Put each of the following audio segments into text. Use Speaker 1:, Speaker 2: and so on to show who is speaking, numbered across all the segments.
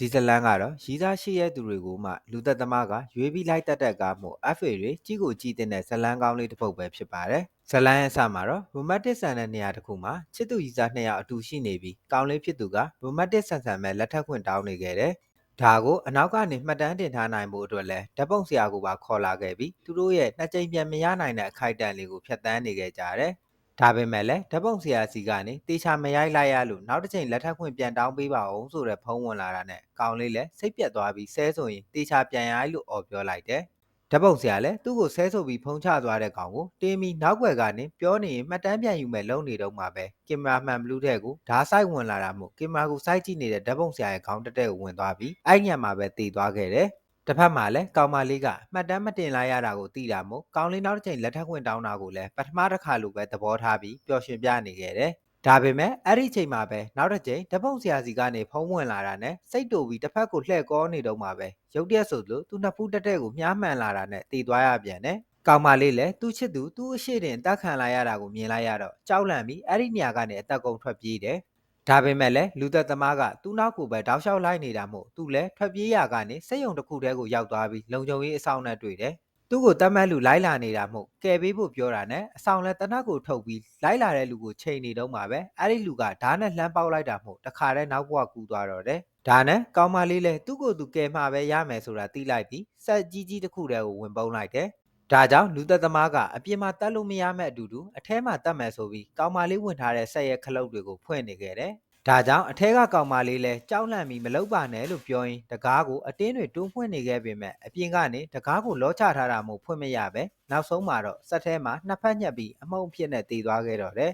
Speaker 1: ဒီဇလန်ကတော့ရီးသားရှိရဲ့သူတွေကိုမှလူသက်သမားကရွေးပြီးလိုက်တက်တဲ့ကားမို့ FA တွေကြီးကိုကြီးတဲ့ဇလန်ကောင်းလေးတစ်ပုဒ်ပဲဖြစ်ပါတယ်ဇလန်ရဲ့အစမှာတော့ romantic ဆန်တဲ့နေရာတစ်ခုမှာချစ်သူရီးသားနှစ်ယောက်အတူရှိနေပြီးကောင်းလေးဖြစ်သူက romantic ဆန်ဆန်ပဲလက်ထပ်ခွင့်တောင်းနေခဲ့တယ်ဒါကိုအနောက်ကနေမှတ်တမ်းတင်ထားနိုင်ဖို့အတွက်လဲဓာတ်ပုံဆရာကိုပါခေါ်လာခဲ့ပြီးသူတို့ရဲ့နှစ်ကြိမ်ပြန်မရနိုင်တဲ့အခိုက်အတန့်လေးကိုဖျက်ဆီးနေခဲ့ကြတယ် ဒါပေမဲ့လည်းဓာတ်ပုံဆရာစီကနေတေချာမရိုက်လိုက်ရလို့နောက်တစ်ချိန်လက်ထပ်ခွင့်ပြန်တောင်းပေးပါအောင်ဆိုတဲ့ဖုန်းဝင်လာတာနဲ့ကောင်လေးလည်းစိတ်ပြက်သွားပြီးဆဲဆိုရင်တေချာပြန်ရိုက်လို့អော်ပြောလိုက်တယ်ဓာတ်ပုံဆရာလည်းသူ့ကိုဆဲဆိုပြီးဖုန်းချသွားတဲ့ကောင်ကိုတင်းပြီးနောက်ွယ်ကနေပြောနေရင်မှတ်တမ်းပြန်ယူမယ်လုံနေတော့မှပဲကင်မရာမှန်ဘလူးတဲ့ကိုဓာတ်ဆိုင်ဝင်လာတာမို့ကင်မရာကိုစိုက်ကြည့်နေတဲ့ဓာတ်ပုံဆရာရဲ့ခေါင်းတက်တဲ့ကိုဝင်သွားပြီးအဲ့ညမှာပဲတည်သွားခဲ့တယ် တစ်ဖက်မှာလည်းကောင်မလေးကမှတ်တမ်းမတင်လိုက်ရတာကိုသိတာမို့ကောင်လေးနောက်တစ်ချိန်လက်ထပ်ခွင့်တောင်းတာကိုလည်းပထမတစ်ခါလိုပဲသဘောထားပြီးပျော်ရွှင်ပြနေခဲ့တယ်။ဒါပေမဲ့အဲ့ဒီချိန်မှာပဲနောက်တစ်ချိန်ဓပုံဆရာစီကနေဖုံးဝင်လာတာနဲ့စိတ်တူပြီးတစ်ဖက်ကိုလှည့်ကောနေတော့မှပဲရုတ်တရက်ဆိုလို့သူနှစ်ဖူးတက်တဲ့ကိုမြားမှန်လာတာနဲ့တည်သွားရပြန်တယ်။ကောင်မလေးလည်းသူ့ချစ်သူသူ့အရှိတင်တက်ခံလာရတာကိုမြင်လိုက်ရတော့ကြောက်လန့်ပြီးအဲ့ဒီနေရာကနေအသက်ကုန်ထွက်ပြေးတယ် ဒါပေမဲ့လည်းလူသက်သမားကသူ့နောက်ကိုပဲတောက်လျှောက်လိုက်နေတာမို့သူလည်းထွက်ပြေးရကနေစိတ်ယုံတစ်ခုတည်းကိုရောက်သွားပြီးလုံခြုံရေးအဆောင်နဲ့တွေ့တယ်။သူ့ကိုတတ်မှတ်လူလိုက်လာနေတာမို့ကယ်ပေးဖို့ပြောတာနဲ့အဆောင်လည်းတနက်ကိုထုတ်ပြီးလိုက်လာတဲ့လူကိုချိန်နေတော့မှပဲအဲ့ဒီလူကဓာတ်နဲ့လှမ်းပေါက်လိုက်တာမို့တခါတည်းနောက်ဘဝကူသွားတော့တယ်။ဒါနဲ့ကောင်မလေးလည်းသူ့ကိုယ်သူကယ်မှာပဲရမယ်ဆိုတာသိလိုက်ပြီးစက်ကြီးကြီးတစ်ခုတည်းကိုဝင်ပုံးလိုက်တယ်။ ဒါကြောင့်လူသက်သမားကအပြင်မှာတတ်လို့မရမဲ့အတူတူအထဲမှာတတ်မယ်ဆိုပြီးကောင်မလေးဝင်ထားတဲ့ဆက်ရဲ့ခလုတ်တွေကိုဖွင့်နေခဲ့တယ်ဒါကြောင့်အထက်ကကောင်မလေးလဲကြောက်လန့်ပြီးမလုပ်ပါနဲ့လို့ပြောရင်တကားကိုအတင်းတွေတွန်းဖွင့်နေခဲ့ပေမဲ့အပြင်ကနေတကားကိုလောချထားတာမို့ဖွင့်မရပဲနောက်ဆုံးမှာတော့စက်ထဲမှာနှစ်ဖက်ညှက်ပြီးအမုံဖြစ်နဲ့တည်သွားခဲ့တော့တယ်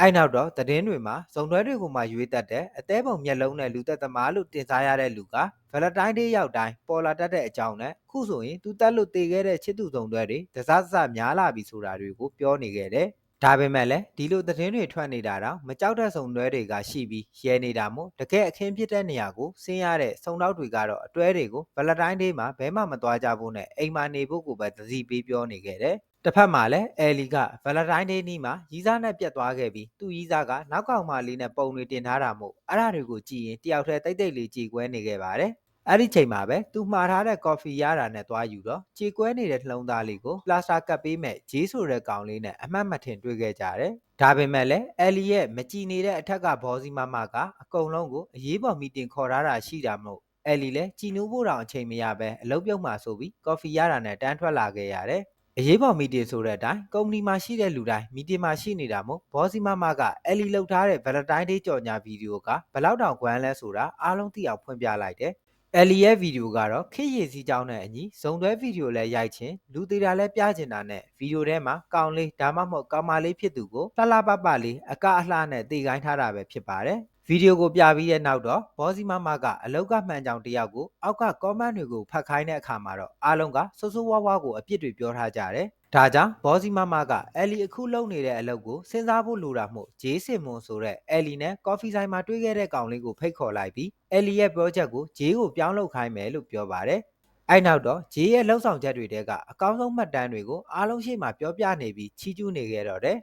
Speaker 1: အဲ့နောက်တော့သတင်းတွေမှာဇုံတွဲတွေကိုမှရွေးတက်တဲ့အသေးပုံမျက်လုံးနဲ့လူသက်သမားလို့တင်စားရတဲ့လူကဗလတိုင်းဒေးရောက်တိုင်းပေါ်လာတတ်တဲ့အကြောင်းနဲ့ခုဆိုရင်သူတက်လို့တည်ခဲ့တဲ့ချစ်သူဇုံတွဲတွေတစားစများလာပြီဆိုတာတွေကိုပြောနေခဲ့တယ် ဒါပေမဲ့လည်းဒီလိုသတင်းတွေထွက်နေတာတော့မကြောက်တဲ့စုံတွဲတွေကရှိပြီးရဲနေတာမို့တကယ်အခင်းဖြစ်တဲ့နေရာကိုဆင်းရတဲ့စုံတော့တွေကတော့အတွဲတွေကိုဗလတိုင်းဒေးမှာဘဲမှမသွားကြဖို့နဲ့အိမ်မှာနေဖို့ကိုပဲသတိပေးပြောနေခဲ့တယ်။တစ်ဖက်မှာလည်းအဲလီကဗလတိုင်းဒေးနီးမှာရီးစားနဲ့ပြတ်သွားခဲ့ပြီးသူ့ရီးစားကနောက်ကောင်မလေးနဲ့ပုံတွေတင်ထားတာမို့အဲ့ဒါတွေကိုကြည့်ရင်တယောက်တည်းတိတ်တိတ်လေးကြည်ကွဲနေခဲ့ပါတယ်။ အဲ့ဒီချိန်မှာပဲသူမှားထားတဲ့ကော်ဖီရတာနဲ့သွားယူတော့ကြေကွဲနေတဲ့နှလုံးသားလေးကိုပလာစတာကပ်ပေးမဲ့ဂျေးဆိုတဲ့ကောင်လေးနဲ့အမှတ်မထင်တွေ့ခဲ့ကြတယ်။ဒါပေမဲ့လည်းအယ်လီရဲ့မကြည်နေတဲ့အထက်ကဘောစီမမကအကုန်လုံးကိုအရေးပေါ်မီတင်ခေါ်ထားတာရှိတာမို့အယ်လီလည်းကြည်နူးဖို့တောင်အချိန်မရပဲအလုပ်ပြုတ်မှဆိုပြီးကော်ဖီရတာနဲ့တန်းထွက်လာခဲ့ရတယ်။အရေးပေါ်မီတင်ဆိုတဲ့အတိုင်းကုမ္ပဏီမှာရှိတဲ့လူတိုင်းမီတင်မှာရှိနေတာမို့ဘောစီမမကအယ်လီလှုပ်ထားတဲ့ဗလတိုင်းဒေးကြော်ညာဗီဒီယိုကဘလောက်တောင်ကွမ်းလဲဆိုတာအားလုံးသိအောင်ဖွင့်ပြလိုက်တယ်။ Ellie ရဲ့ဗီဒီယိုကတော့ခေတ်ရည်စည်းကြောင်းနဲ့အညီဇုံတွဲဗီဒီယိုလည်းရိုက်ခြင်းလူသေးတာလည်းပြချင်တာနဲ့ဗီဒီယိုထဲမှာကောင်လေးဒါမှမဟုတ်ကောင်မလေးဖြစ်သူကိုလှလှပပလေးအကအလှနဲ့တေခိုင်းထားတာပဲဖြစ်ပါတယ် ဗီဒီယိုကိုပြပြီးတဲ့နောက်တော့ဘောစီမမကအလောက်ကမှန်ကြောင်တယောက်ကိုအောက်က comment တွေကိုဖတ်ခိုင်းတဲ့အခါမှာတော့အားလုံးကစိုးစိုးဝါးဝါးကိုအပြစ်တွေပြောထားကြတယ်။ဒါကြောင့်ဘောစီမမကအယ်လီအခုလုပ်နေတဲ့အလုပ်ကိုစဉ်းစားဖို့လိုတာမို့ဂျေးစင်မွန်ဆိုတဲ့အယ်လီနဲ့ကော်ဖီဆိုင်မှာတွေ့ခဲ့တဲ့ကောင်လေးကိုဖိတ်ခေါ်လိုက်ပြီးအယ်လီရဲ့ project ကိုဂျေးကိုပြောင်းလုပ်ခိုင်းမယ်လို့ပြောပါတယ်။အဲ့နောက်တော့ဂျေးရဲ့လှုပ်ဆောင်ချက်တွေတဲကအကောင်းဆုံးမှတ်တမ်းတွေကိုအားလုံးရှိမှပြောပြနေပြီးချီးကျူးနေခဲ့တော့တယ်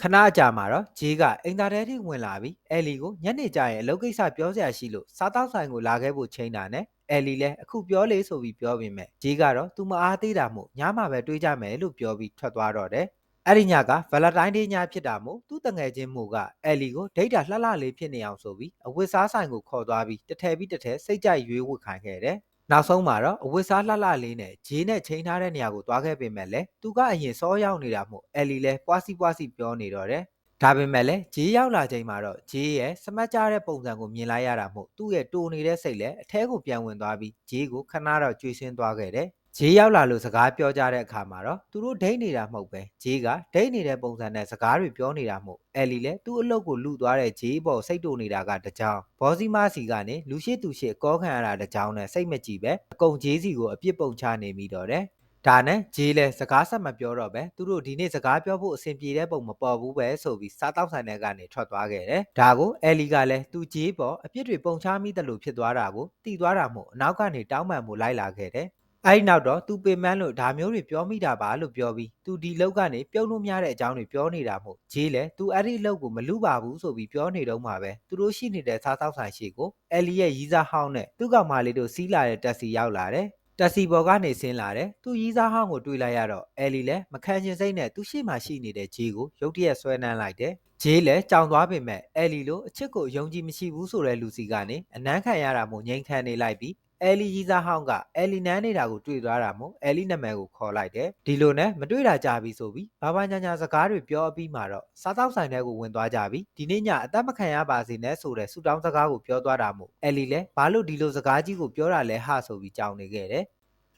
Speaker 1: ခဏအကြာမှာတော့ဂျေးကအင်တာတဲထိဝင်လာပြီးအဲလီကိုညနေကျရင်အလုပ်ကိစ္စပြောစရာရှိလို့စားတောက်ဆိုင်ကိုလာခဲ့ဖို့ချိန်တာနဲ့အဲလီလည်းအခုပြောလေဆိုပြီးပြောပေမဲ့ဂျေးကတော့သူမအားသေးတာမို့ညမှာပဲတွေးကြမယ်လို့ပြောပြီးထွက်သွားတော့တယ်အဲ့ဒီညကဗလတိုင်းဒေးညဖြစ်တာမို့သူ့တငယ်ချင်းမို့ကအဲလီကိုဒိတ်တာလှလှလေးဖြစ်နေအောင်ဆိုပြီးအဝတ်စားဆိုင်ကိုခေါ်သွားပြီးတထဲပြီးတထဲစိတ်ကြိုက်ရွေးဝတ်ခိုင်းခဲ့တယ် နောက်ဆုံးမှာတော့အဝတ်စားလှလှလေးနဲ့ဂျေးနဲ့ချိန်ထားတဲ့နေရာကိုသွားခဲ့ပေမဲ့လည်းသူကအရင်စောရောက်နေတာမို့အဲလီလည်းပွားစီပွားစီပြောနေတော့တယ်ဒါပေမဲ့လည်းဂျေးရောက်လာချိန်မှာတော့ဂျေးရဲ့စမတ်ကြတဲ့ပုံစံကိုမြင်လိုက်ရတာမို့သူ့ရဲ့တိုနေတဲ့စိတ်လည်းအထဲကိုပြန်ဝင်သွားပြီးဂျေးကိုခဏတော့ကြွေးဆင်းသွားခဲ့တယ် ဂျေးရောက်လာလို့စကားပြောကြတဲ့အခါမှာတော့သူတို့ဒိတ်နေတာမဟုတ်ပဲဂျေးကဒိတ်နေတဲ့ပုံစံနဲ့စကားတွေပြောနေတာမို့အဲလီလည်းသူ့အလုပ်ကိုလူသွားတဲ့ဂျေးပေါ်စိတ်တူနေတာကတကြောင်ဘောစီမာစီကနေလူရှိသူရှိကောခံရတာတကြောင်နဲ့စိတ်မကြည်ပဲအကုန်ဂျေးစီကိုအပြစ်ပုံချနေမိတော့တယ်ဒါနဲ့ဂျေးလဲစကားဆက်မပြောတော့ပဲသူတို့ဒီနေ့စကားပြောဖို့အဆင်ပြေတဲ့ပုံမပေါ်ဘူးပဲဆိုပြီးစားတောက်ဆိုင်ထဲကနေထွက်သွားခဲ့တယ်။ဒါကိုအဲလီကလည်းသူဂျေးပေါ်အပြစ်တွေပုံချမိတယ်လို့ဖြစ်သွားတာကိုတီသွားတာမို့အနောက်ကနေတောင်းပန်မှုလိုက်လာခဲ့တယ်။ အအဲ့ဒီနောက်တော့သူပင်မန်းလို့ဒါမျိုးတွေပြောမိတာပါလို့ပြောပြီးသူဒီလောက်ကနေပြုံးလို့များတဲ့အကြောင်းတွေပြောနေတာမို့ဂျေးလဲသူအဲ့ဒီလောက်ကိုမလူပါဘူးဆိုပြီးပြောနေတော့မှပဲသူတို့ရှိနေတဲ့စားသောက်ဆိုင်ရှိကိုအဲလီရဲ့ရီးစားဟောင်းနဲ့သူ့ကောင်မလေးတို့စီးလာတဲ့တက်စီရောက်လာတယ်တက်စီဘော်ကနေဆင်းလာတယ်သူရီးစားဟောင်းကိုတွေ့လိုက်ရတော့အဲလီလဲမခံချင်စိတ်နဲ့သူ့ရှိမှရှိနေတဲ့ဂျေးကိုရုတ်တရက်ဆွဲနှမ်းလိုက်တယ်ဂျေးလည်းကြောင်သွားပေမဲ့အဲလီလိုအချစ်ကိုယုံကြည်မရှိဘူးဆိုတဲ့လူစီကနေအနမ်းခံရတာမို့ငြိမ်ခံနေလိုက်ပြီး အဲလီရီးစားဟောင်းကအဲလီနန်းနေတာကိုတွေ့သွားတာမို့အဲလီနာမည်ကိုခေါ်လိုက်တယ်ဒီလိုနဲ့မတွေ့တာကြပြီဆိုပြီးဘာဘာညာညာစကားတွေပြောအပြီးမှာတော့စားတောက်ဆိုင်ထဲကိုဝင်သွားကြပြီဒီနေ့ညအသက်မခံရပါစေနဲ့ဆိုတဲ့ဆူတောင်းစကားကိုပြောသွားတာမို့အဲလီလည်းဘာလို့ဒီလိုစကားကြီးကိုပြောတာလဲဟာဆိုပြီးကြောင်နေခဲ့တယ်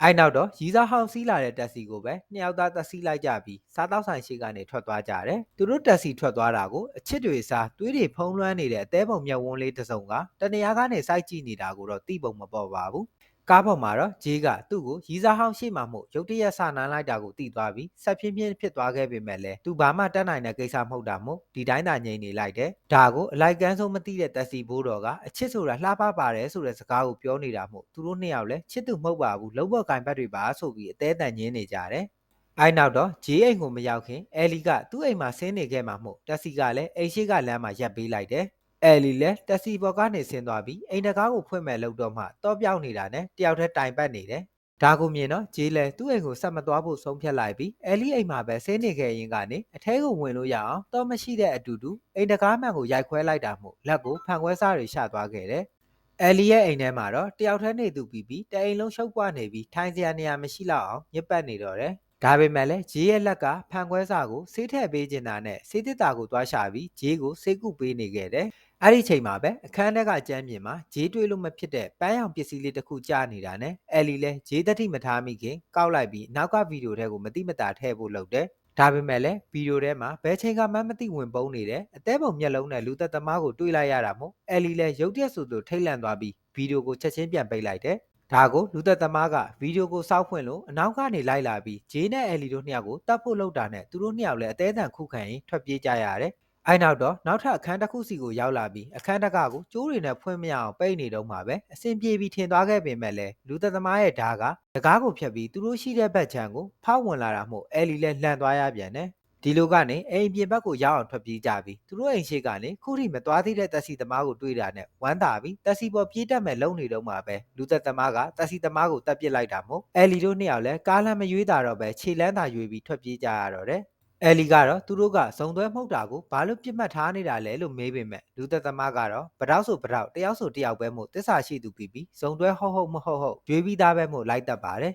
Speaker 1: အဲ့နောက်တော့ရီစားဟောင်းစီးလာတဲ့တက်စီကိုပဲနှစ်ယောက်သားတက်စီလိုက်ကြပြီးစားတောက်ဆိုင်ရှိကနေထွက်သွားကြတယ်။သူတို့တက်စီထွက်သွားတာကိုအချစ်တွေစားသွေးတွေဖုံးလွှမ်းနေတဲ့အသေးပုံမျက်ဝန်းလေးတစ်စုံကတနေရာကနေစိုက်ကြည့်နေတာကိုတော့သိပုံမပေါ်ပါဘူး။ ကားပေါ်မှာတော့ဂျေးကသူ့ကိုရီစားဟောင်းရှိမှမို့ရုတ်တရက်ဆနန်းလိုက်တာကိုသိသွားပြီးဆက်ပြင်းပြင်းဖြစ်သွားခဲ့ပေမဲ့လည်းသူဘာမှတတ်နိုင်တဲ့ကိစ္စမဟုတ်တာမို့ဒီတိုင်းသာငြိမ်နေလိုက်တယ်။ဒါကိုအလိုက်ကန်းဆုံးမသိတဲ့တက်စီဘိုးတော်ကအချစ်ဆိုတာလှပပါတယ်ဆိုတဲ့စကားကိုပြောနေတာမို့သူတို့နှစ်ယောက်လည်းချစ်သူမဟုတ်ပါဘူးလုံးဝကင်ဘတ်တွေပါဆိုပြီးအသေးအတန်ညင်းနေကြတယ်။အဲ့နောက်တော့ဂျေးအိမ်ကိုမရောက်ခင်အဲလီကသူ့အိမ်မှာဆင်းနေခဲ့မှာမို့တက်စီကလည်းအိမ်ရှိကလမ်းမှာရပ်ပေးလိုက်တယ်။ အဲလီလည်းတက်စီဘော်ကနေဆင်းသွားပြီးအိမ်တကားကိုဖွင့်မဲ့လို့တော့မှတော့ပြောက်နေတာနဲ့တယောက်တည်းတိုင်ပတ်နေတယ်။ဒါကိုမြင်တော့ဂျေးလည်းသူ့အိမ်ကိုဆက်မသွားဖို့ဆုံးဖြတ်လိုက်ပြီးအဲလီအိမ်မှာပဲဆင်းနေခဲ့ရင်ကနေအထဲကိုဝင်လို့ရအောင်တော့မရှိတဲ့အတူတူအိမ်တကားမှန်ကိုရိုက်ခွဲလိုက်တာမို့လက်ကိုဖန်ခွဲစားတွေရှသွားခဲ့တယ်။အဲလီရဲ့အိမ်ထဲမှာတော့တယောက်တည်းနေသူပြီးပြီးတအိမ်လုံးရှုပ်ပွားနေပြီးထိုင်စရာနေရာမရှိတော့အောင်ညစ်ပတ်နေတော့တယ်။ဒါပေမဲ့လည်းဂျေးရဲ့လက်ကဖန်ခွဲစာကိုဆေးထည့်ပေးချင်တာနဲ့ဆေးတစ်တာကိုတွားရှာပြီးဂျေးကိုဆေးကုပေးနေခဲ့တယ်။ အဲ့ဒီချိန်မှာပဲအခန်းထဲကကျမ်းပြင်မှာဂျေးတွေးလို့မဖြစ်တဲ့ပန်းရောင်ပစ္စည်းလေးတစ်ခုကြားနေတာနဲ့အဲလီလည်းဂျေးတတိမထားမိခင်ကောက်လိုက်ပြီးနောက်ကဗီဒီယိုထဲကိုမတိမတာထည့်ဖို့လုပ်တယ်။ဒါပေမဲ့လည်းဗီဒီယိုထဲမှာဘယ်ချိန်ကမှမသိဝင်ပုံးနေတယ်အသေးပုံမျက်လုံးနဲ့လူသက်သမားကိုတွေးလိုက်ရတာမို့အဲလီလည်းရုတ်တရက်ဆိုသူထိတ်လန့်သွားပြီးဗီဒီယိုကိုချက်ချင်းပြန်ပိတ်လိုက်တယ်ဒါကိုလူသက်သမားကဗီဒီယိုကိုစောက်ဖွင့်လို့အနောက်ကနေလိုက်လာပြီးဂျေးနဲ့အဲလီတို့နှစ်ယောက်ကိုတတ်ဖို့လုပ်တာနဲ့သူတို့နှစ်ယောက်လည်းအသေးအံခုခံရင်ထွက်ပြေးကြရတယ်။ အဲ့နောက်တော့နောက်ထပ်အခန်းတစ်ခုစီကိုရောက်လာပြီးအခန်းတကားကိုကျိုးတွေနဲ့ဖွင့်မရအောင်ပိတ်နေတော့မှပဲအဆင်ပြေပြီးထင်သွားခဲ့ပေမဲ့လည်းလူသက်သမားရဲ့ဓာတ်ကတကားကိုဖြတ်ပြီးသူတို့ရှိတဲ့ဘက်ခြမ်းကိုဖောက်ဝင်လာတာမို့အဲလီလည်းလှန်သွားရပြန်တယ်။ဒီလိုကနေအိမ်ပြင်ဘက်ကိုရောက်အောင်ထွက်ပြေးကြပြီးသူတို့အိမ်ရှိကနေခုထိမသွားသေးတဲ့တက်စီသမားကိုတွေ့တာနဲ့ဝမ်းသာပြီးတက်စီပေါ်ပြေးတက်မဲ့လုံနေတော့မှပဲလူသက်သမားကတက်စီသမားကိုတက်ပစ်လိုက်တာမို့အဲလီတို့နှစ်ယောက်လည်းကားလမ်းမရွေးတာတော့ပဲခြေလန်းသာရွေးပြီးထွက်ပြေးကြရတော့တယ် အဲလီကတော့သူတို့ကဇုံသွဲမှုတ်တာကိုဘာလို့ပြစ်မှတ်ထားနေတာလဲလို့မေးပေမဲ့လူသက်သမားကတော့ဗတောက်ဆိုဗတောက်တယောက်ဆိုတယောက်ပဲမို့တစ္ဆာရှိသူပြီးပြီးဇုံသွဲဟုတ်ဟုတ်မဟုတ်ဟုတ်ရွေးပြီးသားပဲမို့လိုက်တတ်ပါတယ်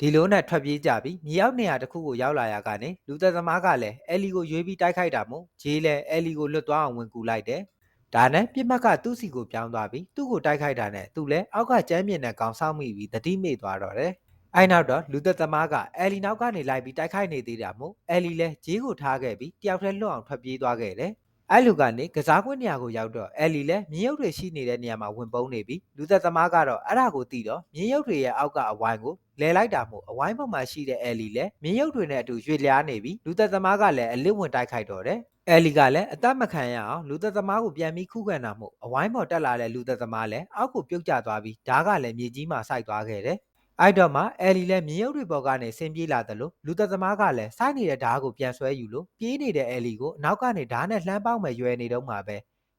Speaker 1: ဒီလိုနဲ့ထွက်ပြေးကြပြီးမြေရောက်နေရာတစ်ခုကိုရောက်လာရကနေလူသက်သမားကလည်းအဲလီကိုရွေးပြီးတိုက်ခိုက်တာမို့ဂျေးလည်းအဲလီကိုလွတ်သွားအောင်ဝင်ကူလိုက်တယ်ဒါနဲ့ပြစ်မှတ်ကသူ့စီကိုပြောင်းသွားပြီးသူ့ကိုတိုက်ခိုက်တာနဲ့သူလည်းအောက်ကကျမ်းမြင်တဲ့ကောင်ဆောင်မိပြီးတတိမေ့သွားတော့တယ် အဲ့နောက်တော့လူသက်သမားကအဲလီနောက်ကနေလိုက်ပြီးတိုက်ခိုက်နေသေးတာမို့အဲလီလည်းဂျေးကိုထားခဲ့ပြီးတယောက်တည်းလွတ်အောင်ထွက်ပြေးသွားခဲ့တယ်အဲ့လူကနေကစားကွင်းနေရာကိုရောက်တော့အဲလီလည်းမြင်းရုပ်တွေရှိနေတဲ့နေရာမှာဝင်ပုန်းနေပြီးလူသက်သမားကတော့အဲ့ဒါကိုသိတော့မြင်းရုပ်တွေရဲ့အောက်ကအဝိုင်းကိုလဲလိုက်တာမို့အဝိုင်းပေါ်မှာရှိတဲ့အဲလီလည်းမြင်းရုပ်တွေနဲ့အတူရွေလျားနေပြီးလူသက်သမားကလည်းအလစ်ဝင်တိုက်ခိုက်တော့တယ်အဲလီကလည်းအသက်မခံရအောင်လူသက်သမားကိုပြန်ပြီးခုခံတာမို့အဝိုင်းပေါ်တက်လာတဲ့လူသက်သမားလည်းအောက်ကိုပြုတ်ကျသွားပြီးဓားကလည်းမြေကြီးမှာစိုက်သွားခဲ့တယ် အဲ့တော့မှအဲလီလည်းမြင်းရုပ်တွေပေါ်ကနေဆင်းပြေးလာတယ်လို့လူသက်သမားကလည်းစိုက်နေတဲ့ဓားကိုပြန်ဆွဲယူလို့ပြေးနေတဲ့အဲလီကိုအနောက်ကနေဓားနဲ့လှမ်းပေါက်မဲ့ရွယ်နေတော့မှပဲ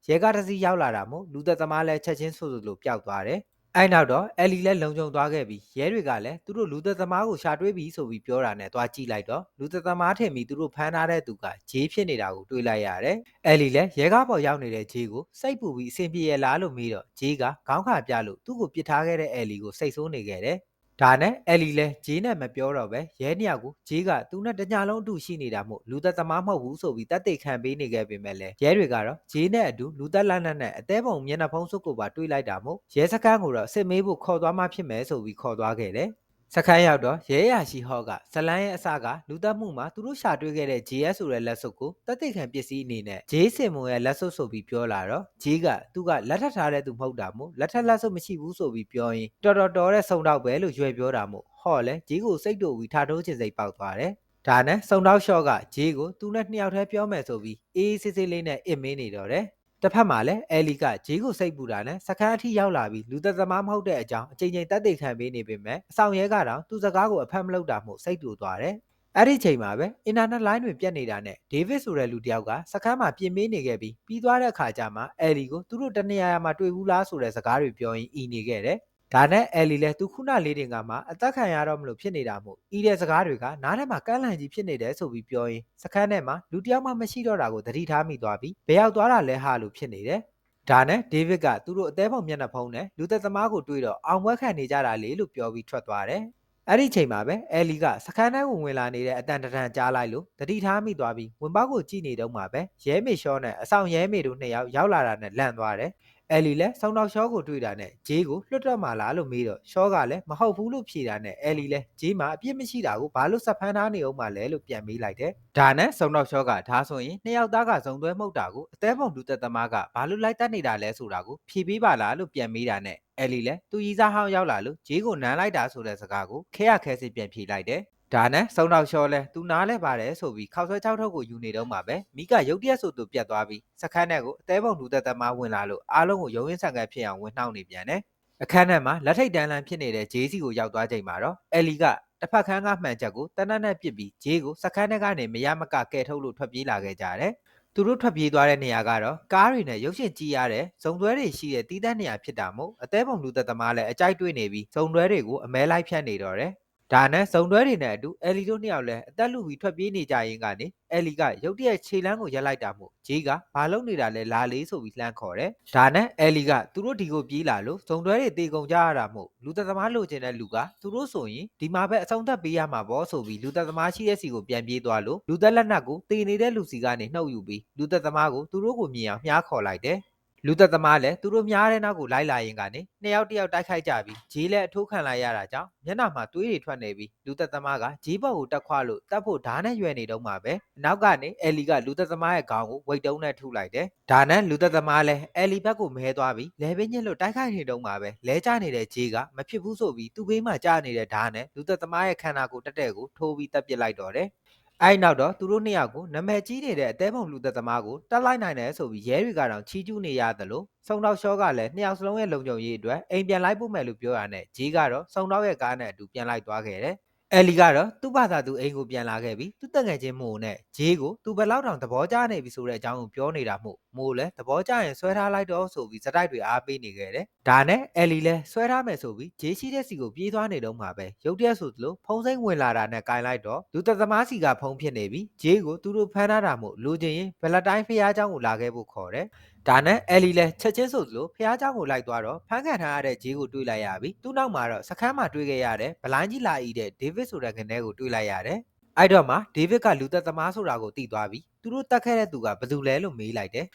Speaker 1: ရဲကားတစ်စီးရောက်လာတာမို့လူသက်သမားလည်းချက်ချင်းဆိုဆိုလို့ပျောက်သွားတယ်အဲ့နောက်တော့အဲလီလည်းလုံခြုံသွားခဲ့ပြီးရဲတွေကလည်းသူတို့လူသက်သမားကိုရှာတွေးပြီးဆိုပြီးပြောတာနဲ့သွားကြည့်လိုက်တော့လူသက်သမားထင်ပြီးသူတို့ဖမ်းထားတဲ့သူကဂျေးဖြစ်နေတာကိုတွေးလိုက်ရတယ်။အဲလီလည်းရဲကားပေါ်ရောက်နေတဲ့ဂျေးကိုစိတ်ပူပြီးအဆင်ပြေရလားလို့မေးတော့ဂျေးကခေါင်းခါပြလို့သူ့ကိုပစ်ထားခဲ့တဲ့အဲလီကိုစိတ်ဆိုးနေခဲ့တယ်။ ဒါနဲ့အဲလီလဲဂျေးနဲ့မပြောတော့ပဲရဲနှစ်ယောက်ကိုဂျေးကသူနဲ့တညလုံးအတူရှိနေတာမို့လူသက်သမားမဟုတ်ဘူးဆိုပြီးတက်တိတ်ခံပေးနေခဲ့ပေမဲ့လဲရဲတွေကတော့ဂျေးနဲ့အတူလူသက်လက်နက်နဲ့အသေးပုံမျက်နှာဖုံးစုပ်ကိုပါတွေးလိုက်တာမို့ရဲစခန်းကိုတော့စစ်မေးဖို့ခေါ်သွားမှဖြစ်မယ်ဆိုပြီးခေါ်သွားခဲ့တယ် စခန်းရောက်တော့ရဲရရှိဟော့ကဇလန်းရဲ့အစကလူသက်မှုမှာသူတို့ရှာတွေ့ခဲ့တဲ့ JS ဆိုတဲ့လက်စုပ်ကိုတက်တိတ်ခံပစ္စည်းအနေနဲ့ဂျေးစင်မွန်ရဲ့လက်စုပ်ဆိုပြီးပြောလာတော့ဂျေးကသူကလက်ထပ်ထားတဲ့သူမဟုတ်တာမို့လက်ထပ်လက်စုပ်မရှိဘူးဆိုပြီးပြောရင်တော်တော်တော်တဲ့ဆုံတော့ပဲလို့ရွယ်ပြောတာမို့ဟော့လဲဂျေးကိုစိတ်တူပြီးထားထိုးချင်စိတ်ပေါက်သွားတယ်ဒါနဲ့စုံတော့ရှော့ကဂျေးကိုသူနဲ့နှစ်ယောက်တည်းပြောမယ်ဆိုပြီးအေးအေးဆေးဆေးလေးနဲ့အစ်မင်းနေတော့တယ် တစ်ဖက်မှာလည်းအဲလီကဂျေးကိုစိတ်ပူတာနဲ့စကန်းအထိရောက်လာပြီးလူသက်သမားမဟုတ်တဲ့အကြောင်းအချိန်ချင်းတက်သိခံပေးနေပေမဲ့အဆောင်ရဲကတော့သူ့စကားကိုအဖက်မလုပ်တာမို့စိတ်တူသွားတယ်။အဲ့ဒီချိန်မှာပဲအင်တာနက်လိုင်းတွေပြတ်နေတာနဲ့ဒေးဗစ်ဆိုတဲ့လူတစ်ယောက်ကစကန်းမှာပြင်ပေးနေခဲ့ပြီးပြီးသွားတဲ့အခါကျမှအဲလီကိုသူတို့တနေရာရာမှာတွေ့ဘူးလားဆိုတဲ့စကားတွေပြောရင်းအီနေခဲ့တယ်။ ဒါနဲ့အဲလီလည်းသူခုနလေးတင်ကမှအသက်ခံရတော့မလို့ဖြစ်နေတာမို့ဤတဲ့စကားတွေကနားထဲမှာကန့်လန့်ကြီးဖြစ်နေတယ်ဆိုပြီးပြောရင်းစကန်းထဲမှာလူတစ်ယောက်မှမရှိတော့တာကိုသတိထားမိသွားပြီးဘယ်ရောက်သွားတာလဲဟာလို့ဖြစ်နေတယ်။ဒါနဲ့ဒေးဗစ်ကသူတို့အသေးပုံမျက်နှာဖုံးနဲ့လူသက်သမားကိုတွေ့တော့အောင်ပွဲခံနေကြတာလေလို့ပြောပြီးထွက်သွားတယ်။အဲ့ဒီချိန်မှာပဲအဲလီကစခန်းထဲကိုဝင်လာနေတဲ့အတန်တရံကြားလိုက်လို့တတိထားမိသွားပြီးဝင်ပေါက်ကိုကြည့်နေတော့မှပဲရဲမေရှောနဲ့အဆောင်ရဲမေတို့နှစ်ယောက်ရောက်လာတာနဲ့လန့်သွားတယ်။ အဲလီလည်းဆောင်းတော့ရှောကိုတွေ့တာနဲ့ဂျေးကိုလွတ်တော့မှလားလို့မေးတော့ရှောကလည်းမဟုတ်ဘူးလို့ဖြေတာနဲ့အဲလီလည်းဂျေးမှာအပြစ်မရှိတာကိုဘာလို့စက်ဖမ်းထားနေအောင်မှလဲလို့ပြန်မေးလိုက်တယ်။ဒါနဲ့ဆောင်းတော့ရှောကဒါဆိုရင်နှစ်ယောက်သားကဇုံသွဲမှုတ်တာကိုအသေးပုံလူသက်သမားကဘာလို့လိုက်တတ်နေတာလဲဆိုတာကိုဖြေပေးပါလားလို့ပြန်မေးတာနဲ့အဲလီလည်းသူရီစားဟောင်းရောက်လာလို့ဂျေးကိုနမ်းလိုက်တာဆိုတဲ့စကားကိုခဲရခဲစစ်ပြန်ဖြေလိုက်တယ်။ ဒါနဲ့စုံတော့လျှော်လဲသူနားလဲပါတယ်ဆိုပြီးခောက်ဆွဲချောက်ထုတ်ကိုယူနေတော့မှပဲမိကရုတ်တရက်ဆိုသူပြတ်သွားပြီးစခန်းထဲကိုအသေးပုံလူသက်သမားဝင်လာလို့အားလုံးကိုရုံရင်းဆန်ကန်ဖြစ်အောင်ဝင်နှောက်နေပြန်တယ်။အခန်းထဲမှာလက်ထိတ်တန်းလန်းဖြစ်နေတဲ့ဂျေးစီကိုရောက်သွားချိန်မှာတော့အဲလီကတစ်ဖက်ခန်းကမှန်ချက်ကိုတနက်နဲ့ပစ်ပြီးဂျေးကိုစခန်းထဲကနေမရမကကဲထုတ်လို့ထွက်ပြေးလာခဲ့ကြတယ်။သူတို့ထွက်ပြေးသွားတဲ့နေရာကတော့ကားတွေနဲ့ရုပ်ရှင်ကြည့်ရတဲ့ဇုံသွဲတွေရှိတဲ့တီးတန်းနေရာဖြစ်တာမို့အသေးပုံလူသက်သမားလည်းအကြိုက်တွေ့နေပြီးဇုံသွဲတွေကိုအမဲလိုက်ဖြတ်နေတော့တယ်။ ဒါနဲ့ဇုံတွဲတွေနဲ့အတူအဲလီတို့နှစ်ယောက်လည်းအသက်လူပြီးထွက်ပြေးနေကြရင်ကနေအဲလီကရုတ်တရက်ခြေလမ်းကိုရက်လိုက်တာမို့ဂျေးကဘာလုပ်နေတာလဲလာလေးဆိုပြီးလှမ်းခေါ်တယ်။ဒါနဲ့အဲလီကသူတို့ဒီကိုပြေးလာလို့ဇုံတွဲတွေတေကုန်ကြရတာမို့လူသက်သမားလိုချင်တဲ့လူကသူတို့ဆိုရင်ဒီမှာပဲအဆုံးသက်ပေးရမှာပေါ့ဆိုပြီးလူသက်သမားရှိတဲ့စီကိုပြန်ပြေးသွားလို့လူသက်လက်နက်ကိုတေနေတဲ့လူစီကနေနှုတ်ယူပြီးလူသက်သမားကိုသူတို့ကိုမြင်အောင်မြားခေါ်လိုက်တယ်။ လူသက်သမားလည်းသူတို့များတဲ့နောက်ကိုလိုက်လာရင်ကနေနှစ်ယောက်တစ်ယောက်တိုက်ခိုက်ကြပြီးဂျေးလည်းအထိုးခံလိုက်ရတာကြောင့်မျက်နှာမှာသွေးတွေထွက်နေပြီးလူသက်သမားကဂျေးဘော်ကိုတက်ခွလို့တတ်ဖို့ဓာတ်နဲ့ရွယ်နေတော့မှပဲအနောက်ကနေအဲလီကလူသက်သမားရဲ့ခေါင်းကိုဝိတ်တုံးနဲ့ထုလိုက်တယ်။ဒါနဲ့လူသက်သမားလည်းအဲလီဘက်ကိုမဲသွားပြီးလဲပင်းညက်လို့တိုက်ခိုက်နေတော့မှပဲလဲကျနေတဲ့ဂျေးကမဖြစ်ဘူးဆိုပြီးသူ့ဘေးမှာကြာနေတဲ့ဓာတ်နဲ့လူသက်သမားရဲ့ခန္ဓာကိုယ်တက်တဲ့ကိုထိုးပြီးတက်ပစ်လိုက်တော့တယ်။ အဲ့နောက်တော့သူတို့နှစ်ယောက်ကိုနမဲကြီးနေတဲ့အသေးပုံလူသက်သမားကိုတက်လိုက်နိုင်တယ်ဆိုပြီးရဲတွေကတော့ချီးကျူးနေရတယ်လို့စုံတော့ရှော့ကလည်းနှစ်ယောက်စလုံးရဲ့လုံခြုံရေးအတွက်အိမ်ပြန်လိုက်ဖို့မယ်လို့ပြောရတဲ့ဂျီးကတော့စုံတော့ရဲ့ကားနဲ့အတူပြန်လိုက်သွားခဲ့တယ်။ ယ်လီကတော့သူ့ဘာသာသူအိမ်ကိုပြန်လာခဲ့ပြီးသူ့တငယ်ချင်းမို့နဲ့ဂျေးကိုသူဘယ်လောက်တောင်သဘောကျနေပြီဆိုတဲ့အကြောင်းကိုပြောနေတာမို့မို့လည်းသဘောကျရင်ဆွဲထားလိုက်တော့ဆိုပြီးစတိုက်တွေအားပေးနေခဲ့တယ်။ဒါနဲ့ယ်လီလည်းဆွဲထားမယ်ဆိုပြီးဂျေးရှိတဲ့စီကိုပြေးသွားနေတော့မှပဲရုတ်တရက်ဆိုသလိုဖုံးစိမ့်ဝင်လာတာနဲ့ကင်လိုက်တော့လူသက်သမားစီကဖုံးဖြစ်နေပြီးဂျေးကိုသူတို့ဖမ်းထားတာမို့လူချင်းရင်ဘယ်လက်တိုင်းဖျားเจ้าကိုလာခဲ့ဖို့ခေါ်တယ်။ ဒါနဲ့အဲလီလည်းချက်ချင်းဆိုသလိုဖះเจ้าကိုလိုက်သွားတော့ဖမ်းခံထားရတဲ့ဂျေးကိုတွေ့လိုက်ရပြီသူ့နောက်မှာတော့စခန်းမှာတွေ့ခဲ့ရတဲ့ဗလိုင်းကြီးလာဤတဲ့ဒေးဗစ်ဆိုတဲ့ကနေကိုတွေ့လိုက်ရတယ်အဲ့တော့မှဒေးဗစ်ကလူသက်သမားဆိုတာကိုသိသွားပြီသူတို့တတ်ခဲ့တဲ့သူကဘယ်သူလဲလို့မေးလိုက်တယ်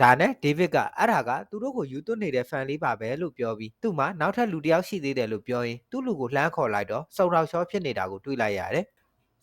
Speaker 1: ဒါနဲ့ဒေးဗစ်ကအဲ့ဒါကသူတို့ကိုယူသွတ်နေတဲ့ဖန်လေးပါပဲလို့ပြောပြီးသူ့မှာနောက်ထပ်လူတစ်ယောက်ရှိသေးတယ်လို့ပြောရင်သူ့လူကိုလှမ်းခေါ်လိုက်တော့စုံတော်ရှောဖြစ်နေတာကိုတွေ့လိုက်ရတယ်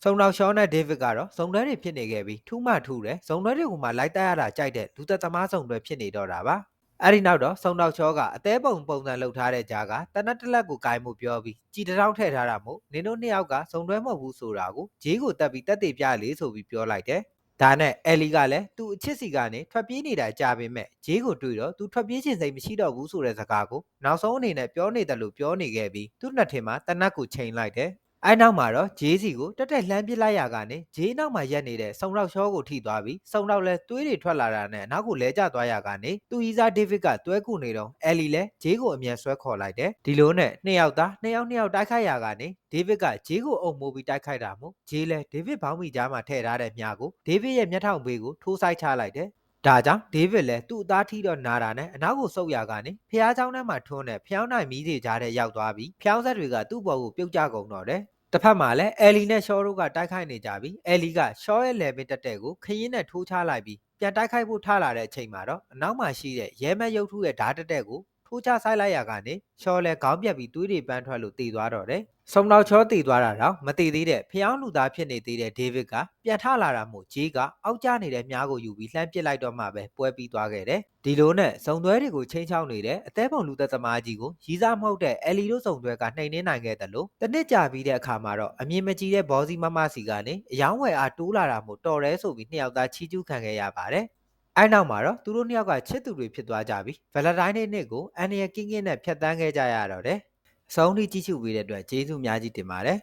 Speaker 1: စုံတော်ရှောနဲ့ဒေးဗစ်ကတော့ဇုံတွဲတွေဖြစ်နေခဲ့ပြီးထူးမှထူးတယ်ဇုံတွဲတွေကိုမှလိုက်တိုက်ရတာကြိုက်တဲ့လူသက်သမားဇုံတွဲဖြစ်နေတော့တာပါအဲ့ဒီနောက်တော့စုံတော့ချောကအသေးပုံပုံစံလှုပ်ထားတဲ့ကြားကတနက်တလက်ကိုကင်မှုပြောပြီးကြည်တောင်းထည့်ထားတာမို့နင်တို့နှစ်ယောက်ကစုံတွဲမဟုတ်ဘူးဆိုတာကိုဂျေးကိုတက်ပြီးတက်တေပြလေဆိုပြီးပြောလိုက်တယ်ဒါနဲ့အဲလီကလည်းသူ့အချစ်စီကနေထွက်ပြေးနေတာကြားပေမဲ့ဂျေးကိုတွေ့တော့သူထွက်ပြေးခြင်းစိတ်မရှိတော့ဘူးဆိုတဲ့စကားကိုနောက်ဆုံးအနေနဲ့ပြောနေတယ်လို့ပြောနေခဲ့ပြီးသူ့နှစ်ထင်မှာတနက်ကိုချိန်လိုက်တယ် အဲနောက်မှာတော့ဂျေးစီကိုတက်တက်လှမ်းပစ်လိုက်ရကနေဂျေးနောက်မှာရက်နေတဲ့စုံတော့ရှောကိုထိသွားပြီးစုံတော့လဲသွေးတွေထွက်လာတာနဲ့နောက်ကိုလဲကျသွားရကနေသူ့ဤစားဒေးဗစ်ကတွဲကူနေတော့အဲလီလဲဂျေးကိုအမြန်ဆွဲခေါ်လိုက်တယ်ဒီလိုနဲ့နှစ်ယောက်သားနှစ်ယောက်နှစ်ယောက်တိုက်ခိုက်ရကနေဒေးဗစ်ကဂျေးကိုအုံမိုးပြီးတိုက်ခိုက်တာမို့ဂျေးလဲဒေးဗစ်ဘောင်းမီကြားမှာထည့်ထားတဲ့မြားကိုဒေးဗစ်ရဲ့မျက်ထောင်ဘေးကိုထိုးဆိုင်ချလိုက်တယ် ဒါကြောင့်ဒေးဗစ်လည်းသူ့အသားထီးတော့နာတာနဲ့အနောက်ကိုဆုပ်ရကနေဖျားချောင်းထဲမှာထွန်းတဲ့ဖျောင်းနိုင်မီးတွေကြားထဲရောက်သွားပြီးဖျောင်းဆက်တွေကသူ့ဘော်ကိုပြုတ်ကျကုန်တော့တယ်တစ်ဖက်မှာလည်းအဲလီနဲ့ရှောတို့ကတိုက်ခိုက်နေကြပြီးအဲလီကရှောရဲ့လေပင်တက်တဲ့ကိုခရင်နဲ့ထိုးချလိုက်ပြီးပြန်တိုက်ခိုက်ဖို့ထလာတဲ့အချိန်မှာတော့အနောက်မှာရှိတဲ့ရဲမက်ရုပ်ထုရဲ့ဓာတ်တက်တဲ့ကို ထိုးချဆိုင်လိုက်ရကနေရှောလဲခေါင်းပြက်ပြီးသွေးတွေပန်းထွက်လို့တည်သွားတော့တယ်။စုံနောက်ချောတည်သွားတာတော့မတည်သေးတဲ့ဖျောင်းလူသားဖြစ်နေသေးတဲ့ဒေးဗစ်ကပြန်ထလာတာမို့ဂျေးကအောက်ကျနေတဲ့မြားကိုယူပြီးလှမ်းပစ်လိုက်တော့မှပဲပွဲပြီးသွားခဲ့တယ်။ဒီလိုနဲ့စုံသွဲတွေကိုချင်းချောင်းနေတဲ့အသေးပုံလူသက်သမားကြီးကိုရီးစားမဟုတ်တဲ့အယ်လီတို့စုံသွဲကနှိမ်နှင်းနိုင်ခဲ့တယ်လို့တနစ်ကြာပြီးတဲ့အခါမှာတော့အမြင်မကြည့်တဲ့ဘောစီမမစီကနေအယောင်းဝယ်အားတိုးလာတာမို့တော်ရဲဆိုပြီးနှစ်ယောက်သားချီးကျူးခံခဲ့ရပါတယ်။ အဲနောက်မှာတော့သူတို့နှစ်ယောက်ကချစ်သူတွေဖြစ်သွားကြပြီဗလက်တိုင်းနေ့နေ့ကိုအန်နီယကင်းကင်းနဲ့ဖြတ်တန်းခဲ့ကြရတော့တယ်အဆုံးထိကြည့်ရှုပေးတဲ့အတွက်ကျေးဇူးအများကြီးတင်ပါတယ်